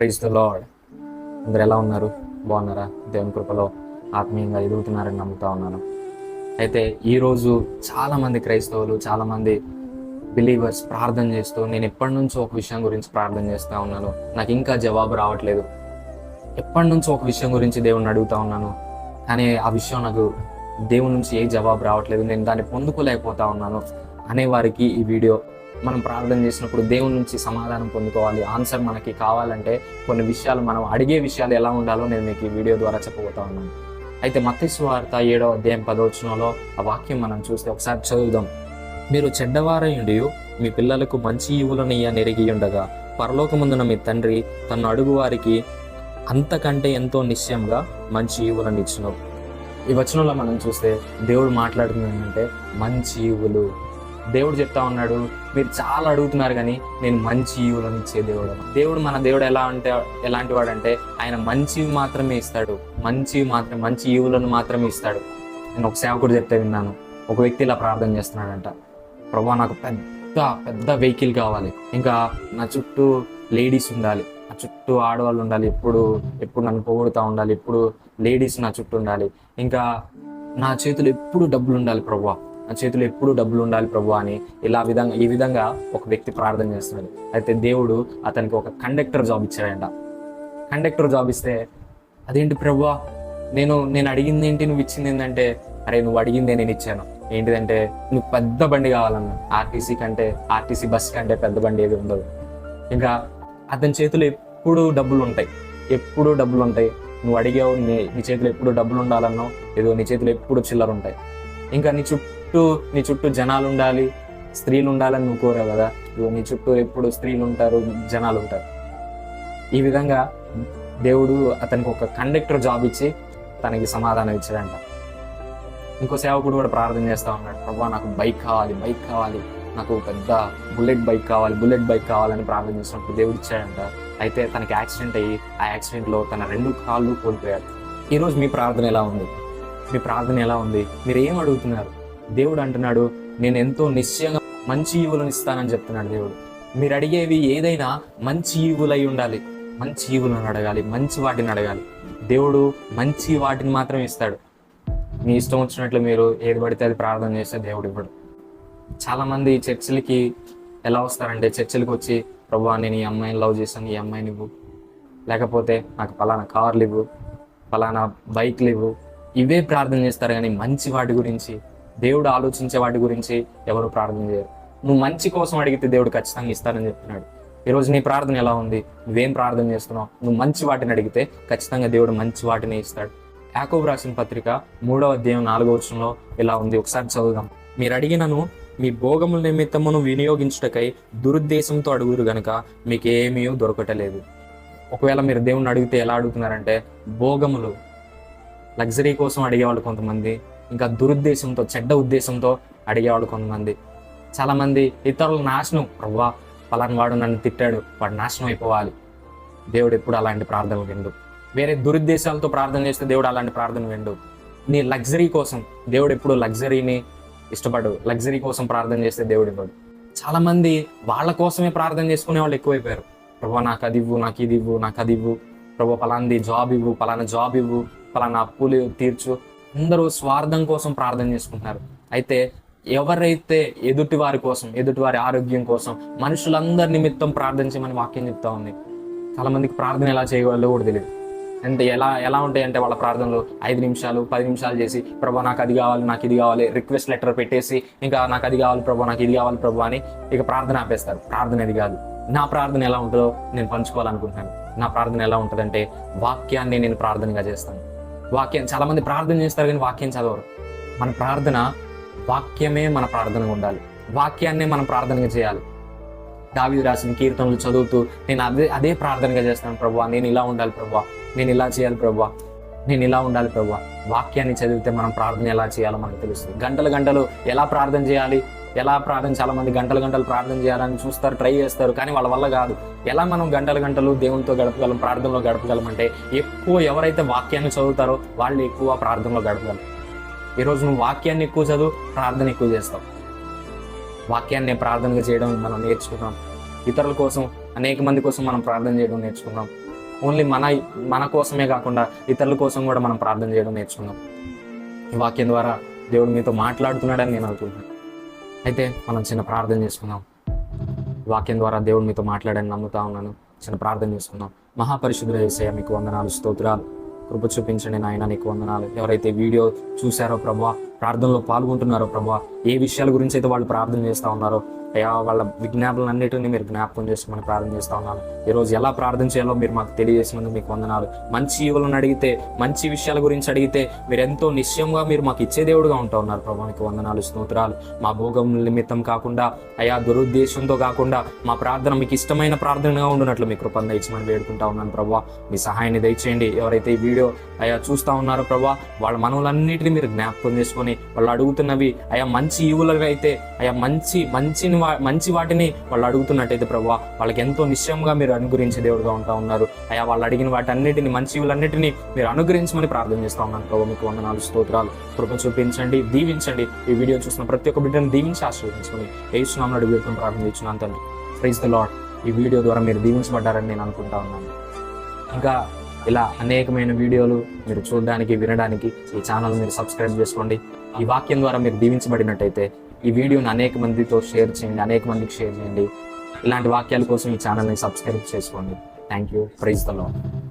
Praise the lord అందరు ఎలా ఉన్నారు? బాగున్నారా? దేవుని కృపలో ఆత్మీయంగా ఎదుగుతున్నారని నమ్ముతా ఉన్నాను. అయితే ఈరోజు చాలామంది క్రైస్తవులు చాలామంది బిలీవర్స్ ప్రార్థన చేస్తూ నేను ఎప్పటి నుంచో ఒక విషయం గురించి ప్రార్థన చేస్తూ ఉన్నాను. నాకు ఇంకా జవాబు రావట్లేదు. ఎప్పటి నుంచో ఒక విషయం గురించి దేవుణ్ణి అడుగుతా ఉన్నాను. కానీ ఆ విషయం నాకు దేవుని నుంచి ఏ జవాబు రావట్లేదు. నేను దాన్ని పొందుకోలేకపోతా ఉన్నాను అనే వారికి ఈ వీడియో మనం ప్రార్థన చేసినప్పుడు దేవుని నుంచి సమాధానం పొందుకోవాలి. ఆన్సర్ మనకి కావాలంటే కొన్ని విషయాలు మనం అడిగే విషయాలు ఎలా ఉండాలో నేను మీకు ఈ వీడియో ద్వారా చెప్పబోతా ఉన్నాను. అయితే మత్స్సు వార్త ఏడో అధ్యాయం పదవచనంలో ఆ వాక్యం మనం చూస్తే ఒకసారి చదువుదాం. మీరు చెడ్డవారయుండి మీ పిల్లలకు మంచి ఈవులనియ నెరిగి ఉండగా పరలోకముందున మీ తండ్రి తన అడుగు వారికి అంతకంటే ఎంతో నిశ్చయంగా మంచి ఈవులను ఇచ్చినావు ఈ వచనంలో మనం చూస్తే దేవుడు మాట్లాడుతుంది ఏంటంటే మంచి ఈవులు. దేవుడు చెప్తా ఉన్నాడు మీరు చాలా అడుగుతున్నారు కానీ నేను మంచి ఈవులను ఇచ్చే దేవుడు. దేవుడు మన దేవుడు ఎలా అంటే ఎలాంటి వాడు అంటే ఆయన మంచివి మాత్రమే ఇస్తాడు. మంచివి మాత్రమే మంచి ఈవులను మాత్రమే ఇస్తాడు. నేను ఒక సేవకుడు చెప్తే విన్నాను. ఒక వ్యక్తి ఇలా ప్రార్థన చేస్తున్నాడంట. ప్రభా నాకు పెద్ద పెద్ద వెహికల్ కావాలి. ఇంకా నా చుట్టూ లేడీస్ ఉండాలి. నా చుట్టూ ఆడవాళ్ళు ఉండాలి. ఎప్పుడు ఎప్పుడు నన్ను పొగుడుతూ ఉండాలి. ఎప్పుడు లేడీస్ నా చుట్టూ ఉండాలి. ఇంకా నా చేతులు ఎప్పుడు డబ్బులు ఉండాలి ప్రభా. నా చేతిలో ఎప్పుడు డబ్బులు ఉండాలి ప్రభు అని ఇలా విధంగా ఈ విధంగా ఒక వ్యక్తి ప్రార్థన చేస్తున్నాడు. అయితే దేవుడు అతనికి ఒక కండక్టర్ జాబ్ ఇచ్చాడంట. కండక్టర్ జాబ్ ఇస్తే అదేంటి ప్రభు? నేను నేను అడిగింది ఏంటి? నువ్వు ఇచ్చింది ఏంటంటే అరే నువ్వు అడిగిందే నేను ఇచ్చాను. ఏంటిదంటే నువ్వు పెద్ద బండి కావాలన్నా. ఆర్టీసీ కంటే ఆర్టీసీ బస్ కంటే పెద్ద బండి ఏది ఉండదు. ఇంకా అతని చేతిలో ఎప్పుడు డబ్బులు ఉంటాయి. ఎప్పుడు డబ్బులు ఉంటాయి. నువ్వు అడిగావు నీ నీ చేతిలో ఎప్పుడు డబ్బులు ఉండాలన్నావు. ఏదో నీ చేతిలో ఎప్పుడు చిల్లర ఉంటాయి. ఇంకా నీ చుట్టూ చుట్టూ నీ చుట్టూ జనాలు ఉండాలి స్త్రీలు ఉండాలని నువ్వు కోరావు కదా. నీ చుట్టూ ఎప్పుడు స్త్రీలు ఉంటారు జనాలు ఉంటారు ఈ విధంగా దేవుడు అతనికి ఒక కండక్టర్ జాబ్ ఇచ్చి తనకి సమాధానం ఇచ్చాడంట. ఇంకో సేవకుడు కూడా ప్రార్థన చేస్తా ఉన్నాడు. ప్రభా నాకు బైక్ కావాలి బైక్ కావాలి. నాకు పెద్ద బుల్లెట్ బైక్ కావాలి బుల్లెట్ బైక్ కావాలని ప్రార్థన చేసినప్పుడు దేవుడు ఇచ్చాడంట. అయితే తనకి యాక్సిడెంట్ అయ్యి ఆ యాక్సిడెంట్లో తన రెండు కాళ్ళు కోల్పోయాడు ఈరోజు మీ ప్రార్థన ఎలా ఉంది? మీ ప్రార్థన ఎలా ఉంది? మీరు ఏం అడుగుతున్నారు? దేవుడు అంటున్నాడు నేను ఎంతో నిశ్చయంగా మంచి ఈవులను ఇస్తానని చెప్తున్నాడు దేవుడు. మీరు అడిగేవి ఏదైనా మంచి ఈవులై ఉండాలి. మంచి ఈవులను అడగాలి మంచి వాటిని అడగాలి. దేవుడు మంచి వాటిని మాత్రం ఇస్తాడు. మీ ఇష్టం వచ్చినట్లు మీరు ఏది పడితే అది ప్రార్థన చేస్తే దేవుడు ఇవ్వడు. చాలామంది చర్చిలకి ఎలా వస్తారంటే చర్చిలకి వచ్చి ప్రభు నేను ఈ అమ్మాయిని లవ్ చేశాను ఈ అమ్మాయిని ఇవ్వు. లేకపోతే నాకు పలానా కార్లు ఇవ్వు పలానా బైక్లు ఇవ్వు. ఇవే ప్రార్థన చేస్తారు కానీ మంచి వాటి గురించి దేవుడు ఆలోచించే వాటి గురించి ఎవరు ప్రార్థన చేయరు. నువ్వు మంచి కోసం అడిగితే దేవుడు ఖచ్చితంగా ఇస్తానని చెప్తున్నాడు. ఈరోజు నీ ప్రార్థన ఎలా ఉంది? నువ్వేం ప్రార్థన చేస్తున్నావు? నువ్వు మంచి వాటిని అడిగితే ఖచ్చితంగా దేవుడు మంచి వాటిని ఇస్తాడు. యాకోబు రాసిన పత్రిక మూడవ అధ్యాయం నాలుగో వచనంలో ఇలా ఉంది. ఒకసారి చదువుదాం. మీరు అడిగినను మీ భోగముల నిమిత్తమును వినియోగించుటకై దురుద్దేశంతో అడుగురు గనక మీకు ఏమీ దొరకటలేదు. ఒకవేళ మీరు దేవుణ్ణి అడిగితే ఎలా అడుగుతున్నారంటే భోగములు లగ్జరీ కోసం అడిగేవాళ్ళు కొంతమంది ఇంకా దురుద్దేశంతో చెడ్డ ఉద్దేశంతో అడిగేవాడు కొంతమంది. చాలామంది ఇతరుల నాశనం. ప్రవ్వా పలానవాడు నన్ను తిట్టాడు. వాడు నాశనం అయిపోవాలి. దేవుడు ఎప్పుడు అలాంటి ప్రార్థన విండు. వేరే దురుద్దేశాలతో ప్రార్థన చేస్తే దేవుడు అలాంటి ప్రార్థన విండు. నీ లగ్జరీ కోసం దేవుడు ఎప్పుడు లగ్జరీని ఇష్టపడు లగ్జరీ కోసం ప్రార్థన చేస్తే దేవుడు ఇవ్వడు. చాలామంది వాళ్ళ కోసమే ప్రార్థన చేసుకునే వాళ్ళు ఎక్కువైపోయారు. ప్రభా నాకు అది ఇవ్వు నాకు ఇది ఇవ్వు నాకు అది ఇవ్వు. ప్రభా పలాంది జాబ్ ఇవ్వు పలానా జాబ్ ఇవ్వు పలానా అప్పులు తీర్చు. అందరూ స్వార్థం కోసం ప్రార్థన చేసుకుంటున్నారు. అయితే ఎవరైతే ఎదుటి వారి కోసం ఎదుటి వారి ఆరోగ్యం కోసం మనుషులందరి నిమిత్తం ప్రార్థించమని వాక్యం చెప్తా ఉంది. చాలా మందికి ప్రార్థన ఎలా చేయగలదో కూడా తెలియదు. అంటే ఎలా ఎలా ఉంటాయంటే వాళ్ళ ప్రార్థనలు ఐదు నిమిషాలు పది నిమిషాలు చేసి ప్రభా నాకు అది కావాలి నాకు ఇది కావాలి రిక్వెస్ట్ లెటర్ పెట్టేసి ఇంకా నాకు అది కావాలి ప్రభా నాకు ఇది కావాలి ప్రభా అని ఇక ప్రార్థన ఆపేస్తారు. ప్రార్థన ఇది కాదు. నా ప్రార్థన ఎలా ఉంటుందో నేను పంచుకోవాలనుకుంటున్నాను. నా ప్రార్థన ఎలా ఉంటుందంటే వాక్యాన్ని నేను ప్రార్థనగా చేస్తాను. వాక్యం చాలామంది ప్రార్థన చేస్తారు కానీ వాక్యం చదవరు. మన ప్రార్థన వాక్యమే మన ప్రార్థనగా ఉండాలి. వాక్యాన్నే మనం ప్రార్థనగా చేయాలి. దావీదు రాసిన కీర్తనలు చదువుతూ నేను అదే అదే ప్రార్థనగా చేస్తాను ప్రభా నేను ఇలా ఉండాలి ప్రభా నేను ఇలా చేయాలి ప్రభా నేను ఇలా ఉండాలి ప్రభా. వాక్యాన్ని చదివితే మనం ప్రార్థన ఎలా చేయాలో మనకు తెలుస్తుంది. గంటలు గంటలు ఎలా ప్రార్థన చేయాలి? ఎలా ప్రార్థన చాలా మంది గంటలు గంటలు ప్రార్థన చేయాలని చూస్తారు ట్రై చేస్తారు కానీ వాళ్ళ వల్ల కాదు. ఎలా మనం గంటలు గంటలు దేవునితో గడపగలం ప్రార్థనలో గడపగలం అంటే ఎక్కువ ఎవరైతే వాక్యాన్ని చదువుతారో వాళ్ళు ఎక్కువ ప్రార్థనలో గడపగలం. ఈరోజు నువ్వు వాక్యాన్ని ఎక్కువ చదువు ప్రార్థన ఎక్కువ చేస్తావు. వాక్యాన్ని ప్రార్థనగా చేయడం మనం నేర్చుకున్నాం. ఇతరుల కోసం అనేక మంది కోసం మనం ప్రార్థన చేయడం నేర్చుకున్నాం. ఓన్లీ మన మన కోసమే కాకుండా ఇతరుల కోసం కూడా మనం ప్రార్థన చేయడం నేర్చుకున్నాం. ఈ వాక్యం ద్వారా దేవుడు మీతో మాట్లాడుతున్నాడని నేను అనుకుంటున్నాను. అయితే మనం చిన్న ప్రార్థన చేసుకుందాం. వాక్యం ద్వారా దేవుడు మీతో మాట్లాడని నమ్ముతా ఉన్నాను. చిన్న ప్రార్థన చేసుకుందాం. మహాపరిశుద్ధుల ఏసయ్య మీకు వందనాలు స్తోత్రాలు. కృప చూపించండి నాయన నీకు వందనాలు. ఎవరైతే వీడియో చూశారో ప్రభా ప్రార్థనలో పాల్గొంటున్నారో ప్రభా ఏ విషయాల గురించి అయితే వాళ్ళు ప్రార్థన చేస్తూ ఉన్నారో అయ్యా వాళ్ళ విజ్ఞాపనలన్నిటిని మీరు జ్ఞాపకం చేసుకుని ప్రార్థన చేస్తా ఉన్నాను ఈరోజు ఎలా ప్రార్థన చేయాలో మీరు మాకు తెలియజేసినందుకు మీకు వందనాలు. మంచి ఈవులను అడిగితే మంచి విషయాల గురించి అడిగితే మీరు ఎంతో నిశ్చయంగా మీరు మాకు ఇచ్చే దేవుడుగా ఉంటా ఉన్నారు. ప్రభా మీకు వందనాలు స్తోత్రాలు. మా భోగం నిమిత్తం కాకుండా అయా దురుద్దేశంతో కాకుండా మా ప్రార్థన మీకు ఇష్టమైన ప్రార్థనగా ఉండునట్లు మీ కృపను దయచేయమని వేడుకుంటా ఉన్నాను ప్రభా మీ సహాయాన్ని దయచేయండి. ఎవరైతే ఈ వీడియో అయా చూస్తా ఉన్నారో ప్రభా వాళ్ళ మనవులన్నిటిని మీరు జ్ఞాపకం చేసుకొని వాళ్ళు అడుగుతున్నవి అయా మంచి ఈవులుగా అయితే అయా మంచి మంచిని మంచి వాటిని వాళ్ళు అడుగుతున్నట్టయితే ప్రభు వాళ్ళకి ఎంతో నిశ్చయంగా మీరు అనుగ్రహించే దేవుడుగా ఉంటా ఉన్నారు. అయ్యా వాళ్ళు అడిగిన వాటన్నిటిని మంచి ఈవులన్నిటిని మీరు అనుగ్రహించమని ప్రార్థన చేస్తా ఉన్నాను ప్రభా. మీకు వందనాలు స్తోత్రాలు. కృప చూపించండి దీవించండి. ఈ వీడియో చూసిన ప్రతి ఒక్క బిడ్డను దీవించి ఆశీర్వదించుకొని ఏసునామని అడుగుతున్న ప్రార్థన చేస్తున్నాను తండ్రి. ప్రైజ్ ద లాడ్ ఈ వీడియో ద్వారా మీరు దీవించబడ్డారని నేను అనుకుంటా ఉన్నాను. ఇంకా ఇలా అనేకమైన వీడియోలు మీరు చూడడానికి వినడానికి ఈ ఛానల్ మీరు సబ్స్క్రైబ్ చేసుకోండి. ఈ వాక్యం ద్వారా మీరు దీవించబడినట్టయితే ఈ వీడియోని అనేక మందితో షేర్ చేయండి అనేక మందికి షేర్ చేయండి. ఇలాంటి వాక్యాల కోసం ఈ ఛానల్ని సబ్స్క్రైబ్ చేసుకోండి. Thank you praise the Lord